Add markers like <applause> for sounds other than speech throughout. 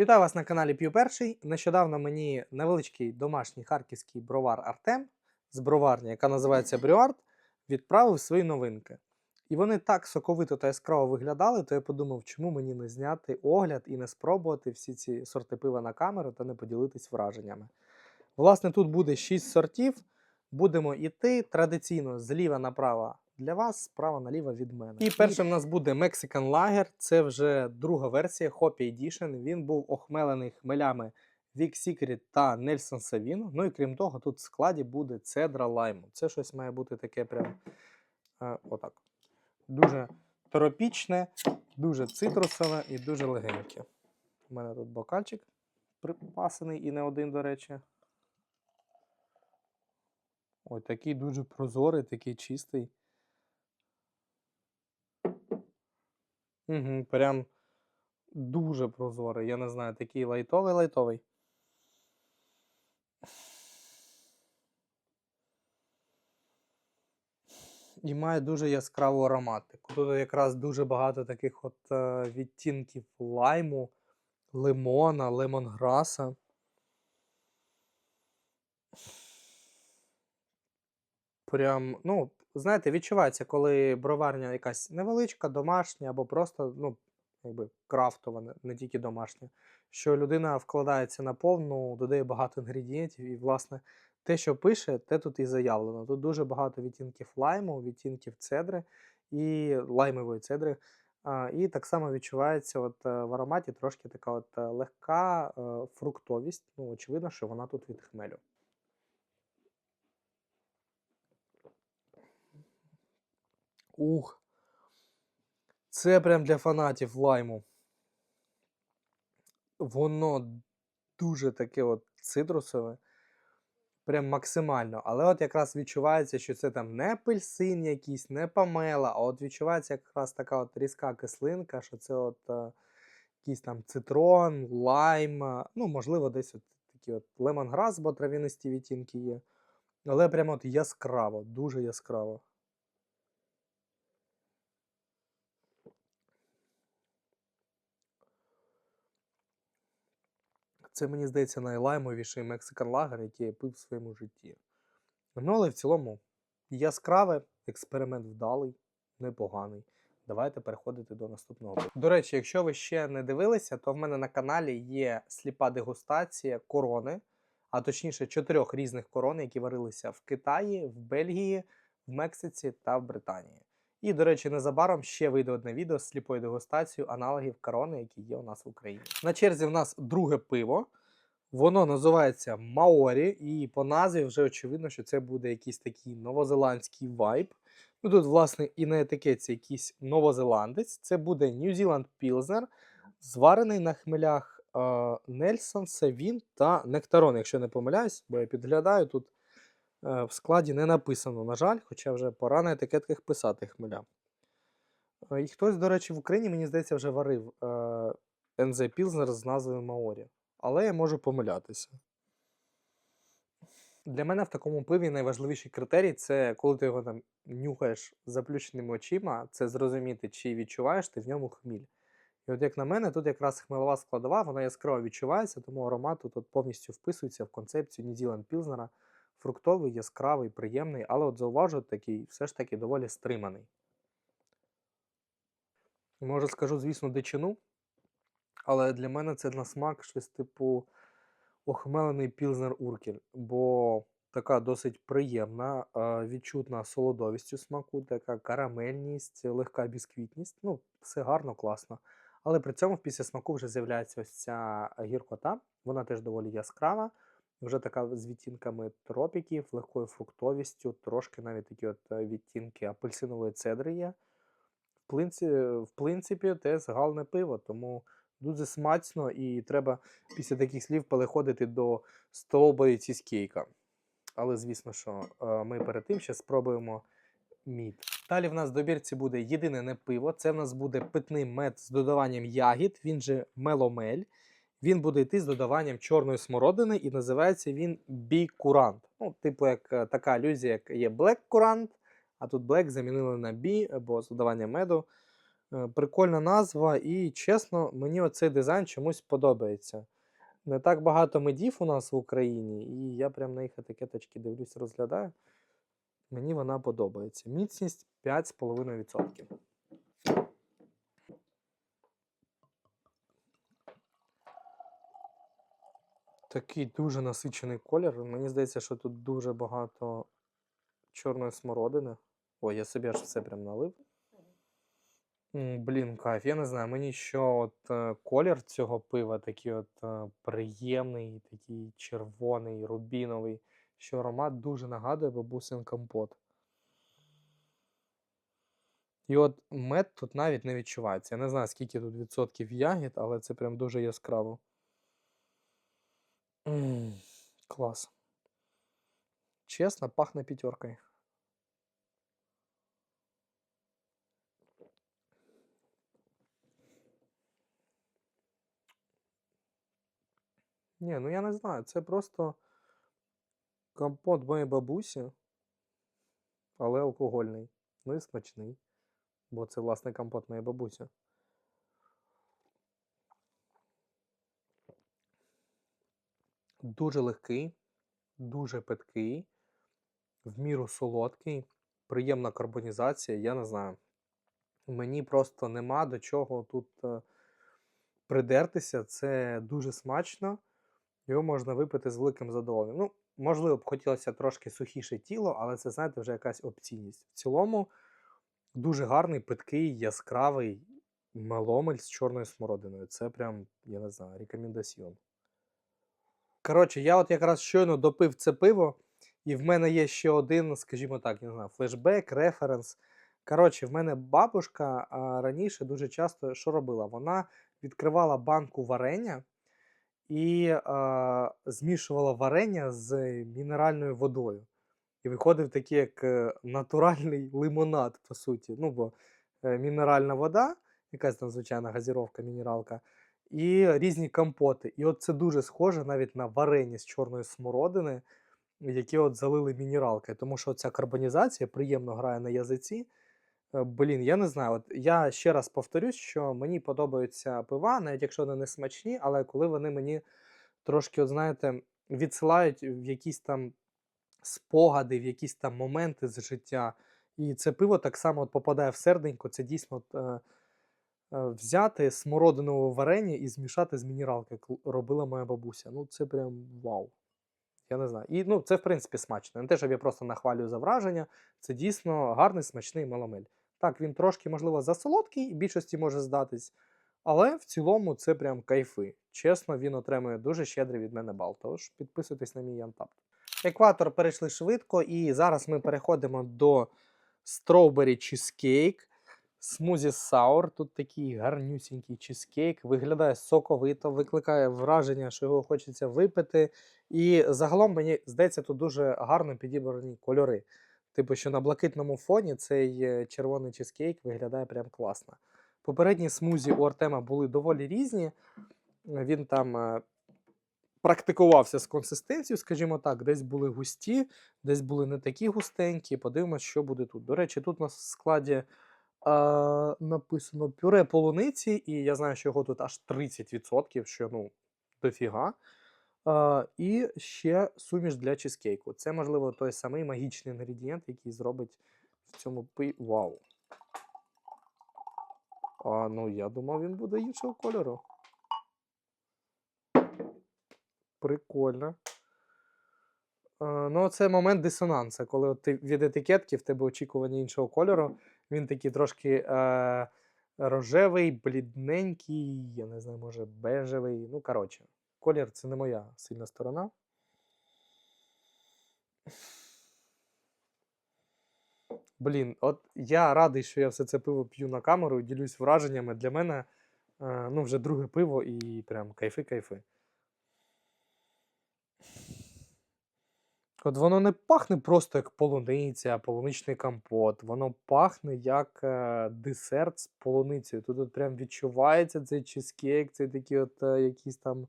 Вітаю вас на каналі П'ю Перший. Нещодавно мені невеличкий домашній харківський бровар Артем з броварні, яка називається Брюард, відправив свої новинки. І вони так соковито та яскраво виглядали, то я подумав, чому мені не зняти огляд і не спробувати всі ці сорти пива на камеру та не поділитись враженнями. Власне, тут буде 6 сортів. Будемо йти традиційно зліва направо для вас, справа наліво від мене. І першим у нас буде Mexican Lager. Це вже друга версія Hoppy Edition. Він був охмелений хмелями Vic Secret та Nelson Sauvin. Ну і крім того, тут в складі буде цедра лайму. Це щось має бути таке прям е, отак. Дуже тропічне, дуже цитрусове і дуже легеньке. У мене тут бокальчик припасений і не один, до речі. Ой, такий дуже прозорий, такий чистий. Угу, прям дуже прозорий. Я не знаю, такий лайтовий лайтовий. І має дуже яскраву ароматику. Тут якраз дуже багато таких от е, відтінків лайму, лимона, лемонграса. Прям, ну, знаєте, відчувається, коли броварня якась невеличка, домашня або просто, ну, якби крафтова, не- тільки домашня. Що людина вкладається на повну, додає багато інгредієнтів, і, власне, те, що пише, те тут і заявлено. Тут дуже багато відтінків лайму, відтінків цедри і лаймової цедри. І так само відчувається от, е, в ароматі трошки така от е, легка е, фруктовість. Ну, очевидно, що вона тут від хмелю. Ух. Це прям для фанатів лайму. Воно дуже таке от цитрусове. Прям максимально. Але от якраз відчувається, що це там не апельсин якийсь, не помела, а от відчувається якраз така от різка кислинка, що це от е, якийсь там цитрон, лайм, е, ну, можливо, десь от такі от лемонграс, бо трав'янисті відтінки є. Але прямо от яскраво, дуже яскраво. Це, мені здається, найлаймовіший Mexican Lager, який я пив в своєму житті. Ну, але в цілому яскраве, експеримент вдалий, непоганий. Давайте переходити до наступного. До речі, якщо ви ще не дивилися, то в мене на каналі є сліпа дегустація корони, а точніше чотирьох різних корон, які варилися в Китаї, в Бельгії, в Мексиці та в Британії. І, до речі, незабаром ще вийде одне відео з сліпою дегустацією аналогів корони, які є у нас в Україні. На черзі в нас друге пиво. Воно називається Маорі, і по назві вже очевидно, що це буде якийсь такий новозеландський вайб. Ну тут, власне, і на етикетці якийсь новозеландець. Це буде New Zealand Pilsner, зварений на хмелях Нельсон, Севін та Нектарон, якщо не помиляюсь, бо я підглядаю тут в складі не написано, на жаль, хоча вже пора на етикетках писати хмеля. Е, І хтось, до речі, в Україні, мені здається, вже варив е, НЗ Пілзнер з назвою Маорі. Але я можу помилятися. Для мене в такому пиві найважливіший критерій це коли ти його там нюхаєш заплющеними очима, це зрозуміти, чи відчуваєш ти в ньому хміль. І от як на мене, тут якраз хмелова складова, вона яскраво відчувається, тому аромат тут повністю вписується в концепцію Zealand Pilsner. Фруктовий, яскравий, приємний, але от зауважу такий все ж таки доволі стриманий. Може, скажу, звісно, дичину, але для мене це на смак щось типу охмелений пілзнер уркель, бо така досить приємна, е, відчутна солодовістю смаку, така карамельність, легка бісквітність. Ну, все гарно, класно. Але при цьому після смаку вже з'являється ось ця гіркота. Вона теж доволі яскрава, вже така з відтінками тропіків, легкою фруктовістю, трошки навіть такі от е, відтінки апельсинової цедри є. В принципі, в принципі, те згалне пиво, тому дуже смачно і треба після таких слів переходити до столової цізкейка. Але звісно, що е, ми перед тим ще спробуємо мід. Далі в нас в добірці буде єдине не пиво. Це в нас буде питний мед з додаванням ягід, він же меломель. Він буде йти з додаванням чорної смородини і називається він бі-курант. Ну, типу, як е, така алюзія, як є блек курант, а тут блек замінили на бі, або з додаванням меду. Е, Прикольна назва, і чесно, мені оцей дизайн чомусь подобається. Не так багато медів у нас в Україні, і я прям на їх етикеточки дивлюсь, розглядаю. Мені вона подобається. Міцність 5,5%. Такий дуже насичений колір. Мені здається, що тут дуже багато чорної смородини. Ой, я собі аж все прям налив. Блін, кайф. Я не знаю, мені що от е, колір цього пива такий от е, приємний, такий червоний, рубіновий, що аромат дуже нагадує бабусин компот. І от мед тут навіть не відчувається. Я не знаю, скільки тут відсотків ягід, але це прям дуже яскраво. М, Клас. Чесно, пахне п'ятеркою. Ні, ну я не знаю, це просто компот моєї бабусі, але алкогольний. Ну і смачний. Бо це, власне, компот моєї бабусі. Дуже легкий, дуже питкий, в міру солодкий, приємна карбонізація, я не знаю. Мені просто нема до чого тут е, придертися. Це дуже смачно. Його можна випити з великим задоволенням. Ну, можливо, б хотілося трошки сухіше тіло, але це, знаєте, вже якась опційність. В цілому дуже гарний, питкий, яскравий меломель з чорною смородиною. Це прям, я не знаю, рекомендаціон. Коротше, я от якраз щойно допив це пиво, і в мене є ще один, скажімо так, не знаю, флешбек, референс. Коротше, в мене бабушка а, раніше дуже часто що робила? Вона відкривала банку варення і а, змішувала варення з мінеральною водою. І виходив такий як е, натуральний лимонад, по суті. Ну, бо е, мінеральна вода, якась там звичайна газіровка, мінералка, і різні компоти. І от це дуже схоже навіть на варення з чорної смородини, які от залили мінералкою. Тому що ця карбонізація приємно грає на язиці. Е, Блін, я не знаю. От я ще раз повторюсь, що мені подобаються пива, навіть якщо вони не смачні, але коли вони мені трошки, от знаєте, відсилають в якісь там спогади, в якісь там моменти з життя. І це пиво так само от попадає в серденько. Це дійсно от, е, взяти смородинове варення і змішати з мінералкою, як робила моя бабуся. Ну, це прям вау. Я не знаю. І ну, це, в принципі, смачно. Не те, щоб я просто нахвалюю за враження. Це дійсно гарний, смачний меламель. Так, він трошки, можливо, засолодкий, більшості може здатись. Але в цілому це прям кайфи. Чесно, він отримує дуже щедрий від мене бал. Тож підписуйтесь на мій Антап. Екватор перейшли швидко, і зараз ми переходимо до Strawberry Cheesecake. Смузі Саур. Тут такий гарнюсінький чизкейк. Виглядає соковито, викликає враження, що його хочеться випити. І загалом мені здається, тут дуже гарно підібрані кольори. Типу, що на блакитному фоні цей е, червоний чизкейк виглядає прям класно. Попередні смузі у Артема були доволі різні. Він там е, практикувався з консистенцією, скажімо так, десь були густі, десь були не такі густенькі. Подивимось, що буде тут. До речі, тут у нас в складі а, написано пюре полуниці, і я знаю, що його тут аж 30%, що ну, дофіга. А, і ще суміш для чизкейку. Це, можливо, той самий магічний інгредієнт, який зробить в цьому пи. Вау. А, ну, я думав, він буде іншого кольору. Прикольно. Е, Ну, це момент дисонансу, коли ти від етикетки в тебе очікування іншого кольору. Він такий трошки е, рожевий, блідненький, я не знаю, може, бежевий. Ну, коротше, колір це не моя сильна сторона. Блін, от я радий, що я все це пиво п'ю на камеру ділюсь враженнями. Для мене е, ну, вже друге пиво і прям кайфи-кайфи. От воно не пахне просто як полуниця, полуничний компот. Воно пахне як е, десерт з полуницею. Тут от прям відчувається цей чизкейк, цей такий от е, якийсь там,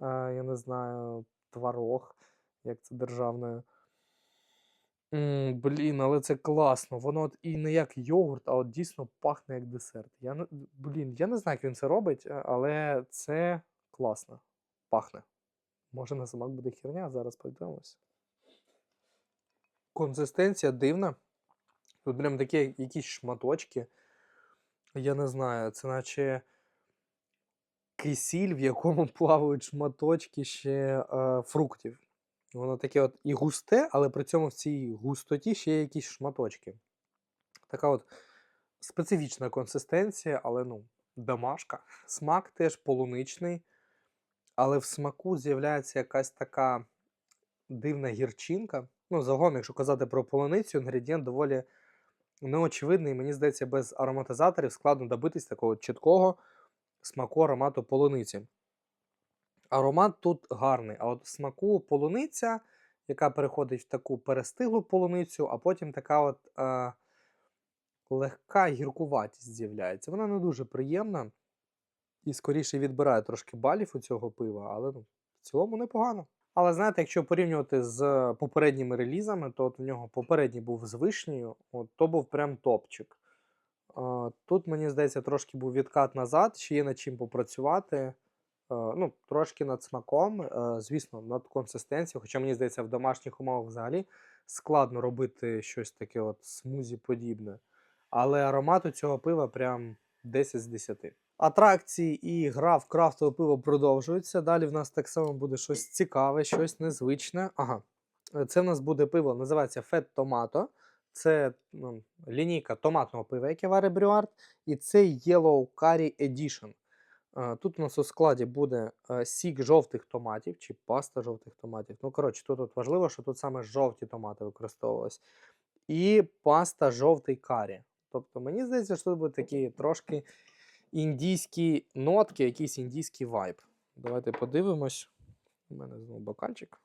е, я не знаю, творог, як це державною. М, блін, але це класно. Воно от і не як йогурт, а от дійсно пахне як десерт. Я блін, я не знаю, як він це робить, е, але це класно. Пахне. Може на смак буде херня, зараз подивимось. Консистенція дивна. Тут прям такі якісь шматочки. Я не знаю, це наче кисіль, в якому <laughs> плавають шматочки ще е, фруктів. Воно таке от і густе, але при цьому в цій густоті ще є якісь шматочки. Така от специфічна консистенція, але ну, домашка. Смак теж полуничний, але в смаку з'являється якась така дивна гірчинка. Ну, загалом, якщо казати про полуницю, інгредієнт доволі неочевидний. Мені здається, без ароматизаторів складно добитись такого чіткого смаку аромату полуниці. Аромат тут гарний, а от смаку полуниця, яка переходить в таку перестиглу полуницю, а потім така от е, легка гіркуватість з'являється. Вона не дуже приємна і скоріше відбирає трошки балів у цього пива, але ну, в цілому непогано. Але знаєте, якщо порівнювати з попередніми релізами, то от в нього попередній був з вишнею, от, то був прям топчик. А, Тут, мені здається, трошки був відкат назад, ще є над чим попрацювати. Е, Ну, трошки над смаком, е, звісно, над консистенцією. Хоча мені здається, в домашніх умовах взагалі складно робити щось таке от смузі подібне. Але аромат у цього пива прям 10 з 10. Атракції і гра в крафтове пиво продовжуються. Далі в нас так само буде щось цікаве, щось незвичне. Ага, це в нас буде пиво, називається Fat Tomato. Це ну, лінійка томатного пива, яке варить Брюард. І це Yellow Curry Edition. Е, Тут у нас у складі буде е, сік жовтих томатів чи паста жовтих томатів. Ну, коротше, тут от важливо, що тут саме жовті томати використовувалися. І паста жовтий карі. Тобто, мені здається, що тут будуть такі трошки індійські нотки, якийсь індійський вайб. Давайте подивимось. У мене знову бокальчик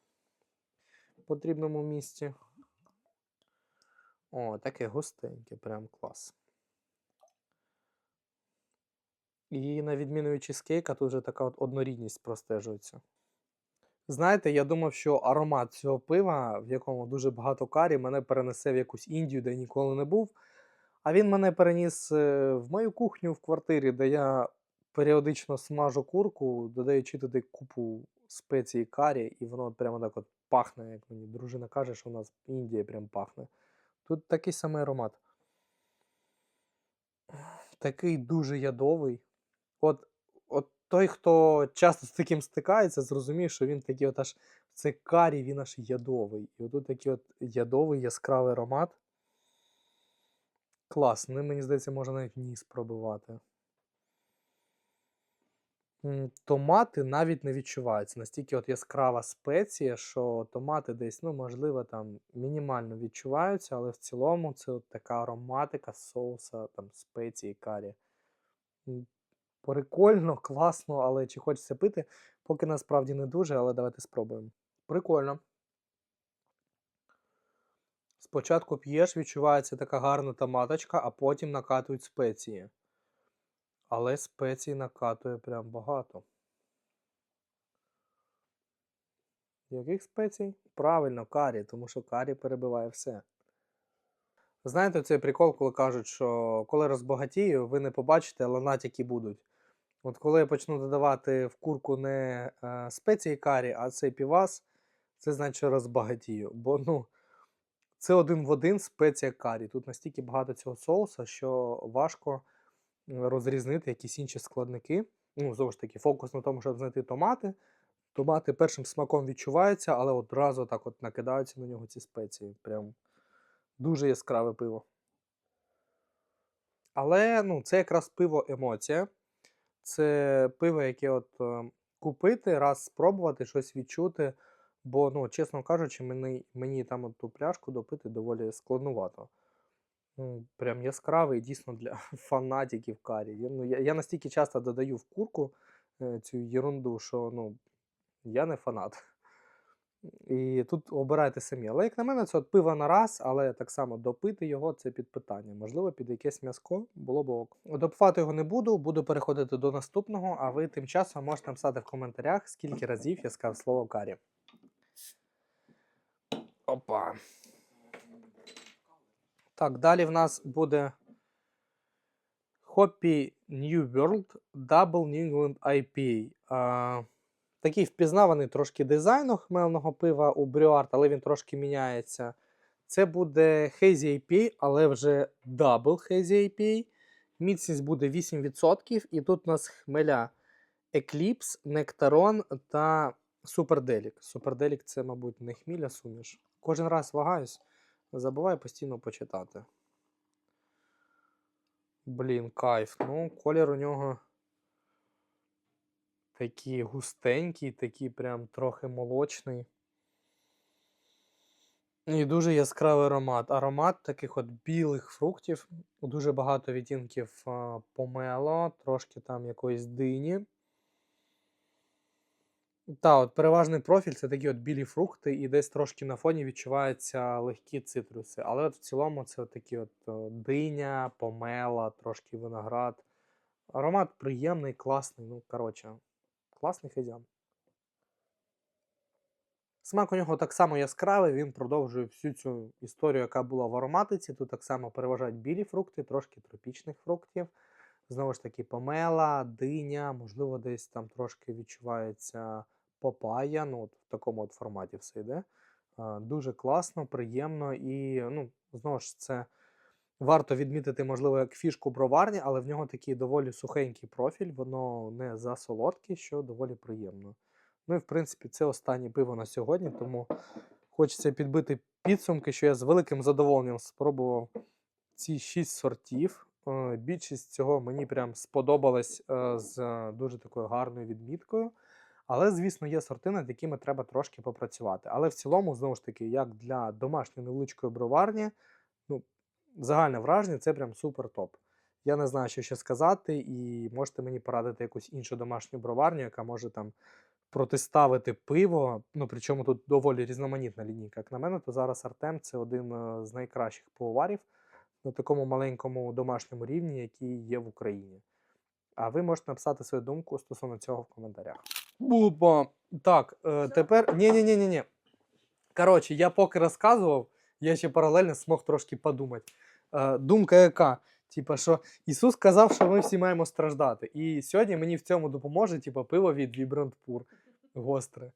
в потрібному місці. О, таке густеньке, прям клас. І на відміну від чизкейка, тут вже така от однорідність простежується. Знаєте, я думав, що аромат цього пива, в якому дуже багато карі, мене перенесе в якусь Індію, де ніколи не був. А він мене переніс е, в мою кухню в квартирі, де я періодично смажу курку, додаючи туди купу спецій карі, і воно прямо так от пахне, як мені дружина каже, що у нас Індія прям пахне. Тут такий самий аромат. Такий дуже ядовий. От, от той, хто часто з таким стикається, зрозуміє, що він такий от аж це карі, він аж ядовий. І отут такий от ядовий яскравий аромат. Клас, ним, мені здається, можна навіть ніс пробивати. Томати навіть не відчуваються. Настільки от яскрава спеція, що томати десь, ну, можливо, там мінімально відчуваються, але в цілому це от така ароматика соуса, там, спеції, карі. Прикольно, <laughs> класно, але чи хочеться пити? Поки насправді не дуже, але давайте спробуємо. Прикольно. Спочатку п'єш, відчувається така гарна томаточка, а потім накатують спеції. Але спецій накатує прям багато. Яких спецій? Правильно, карі, тому що карі перебиває все. Знаєте, цей прикол, коли кажуть, що коли розбагатію, ви не побачите, але натяки будуть. От коли я почну додавати в курку не е, спеції карі, а цей півас, це значить розбагатію. Бо ну, це один в один спеція карі. Тут настільки багато цього соуса, що важко розрізнити якісь інші складники. Ну, знову ж таки, фокус на тому, щоб знайти томати. Томати першим смаком відчуваються, але одразу так от накидаються на нього ці спеції. Прям дуже яскраве пиво. Але ну, це якраз пиво емоція. Це пиво, яке от е, купити, раз спробувати, щось відчути. Бо, ну, чесно кажучи, мені, мені там от ту пляшку допити доволі складнувато. Ну, прям яскравий, дійсно для <laughs> фанатиків карі. Я, ну, я, я настільки часто додаю в курку е, цю ерунду, що ну, я не фанат. І тут обирайте самі. Але як на мене, це от пиво на раз, але так само допити його це під питання. Можливо, під якесь м'язко було б ок. Допивати його не буду, буду переходити до наступного, а ви тим часом можете написати в коментарях, скільки разів я сказав слово карі. Опа. Так, далі в нас буде Hoppy New World Double New England IPA. А, такий впізнаваний трошки дизайну хмельного пива у Брюард, але він трошки міняється. Це буде Hazy IPA, але вже Double Hazy IPA. Міцність буде 8%, і тут у нас хмеля Eclipse, Нектарон та Суперделік. Суперделік це, мабуть, не хміль, суміш. Кожен раз вагаюсь, забуваю постійно почитати. Блін, кайф. Ну, колір у нього такий густенький, такий прям трохи молочний. І дуже яскравий аромат. Аромат таких от білих фруктів. Дуже багато відтінків помело, трошки там якоїсь дині. Та, от переважний профіль це такі от білі фрукти, і десь трошки на фоні відчуваються легкі цитруси. Але от в цілому це такі от диня, помела, трошки виноград. Аромат приємний, класний. Ну, коротше, класний хазян. Смак у нього так само яскравий, він продовжує всю цю історію, яка була в ароматиці. Тут так само переважають білі фрукти, трошки тропічних фруктів. Знову ж таки, помела, диня, можливо, десь там трошки відчувається папая. Ну, от в такому от форматі все йде. Дуже класно, приємно і, ну, знову ж це варто відмітити, можливо, як фішку броварні, але в нього такий доволі сухенький профіль, воно не засолодке, що доволі приємно. Ну і в принципі, це останнє пиво на сьогодні, тому хочеться підбити підсумки, що я з великим задоволенням спробував ці шість сортів. Е, Більшість цього мені прям сподобалась е, з е, дуже такою гарною відміткою. Але, звісно, є сорти, над якими треба трошки попрацювати. Але в цілому, знову ж таки, як для домашньої невеличкої броварні, ну, загальне враження це прям супер топ. Я не знаю, що ще сказати, і можете мені порадити якусь іншу домашню броварню, яка може там протиставити пиво. Ну, причому тут доволі різноманітна лінійка. Як на мене, то зараз Артем це один е, з найкращих пивоварів на такому маленькому домашньому рівні, який є в Україні. А ви можете написати свою думку стосовно цього в коментарях. Бупа! Так, е, тепер. Ні, ні, ні, ні, ні. Коротше, я поки розказував, я ще паралельно змог трошки подумати. Е, думка яка? Типа, що Ісус сказав, що ми всі маємо страждати. І сьогодні мені в цьому допоможе, типа, пиво від Vibrant Pur. Гостре.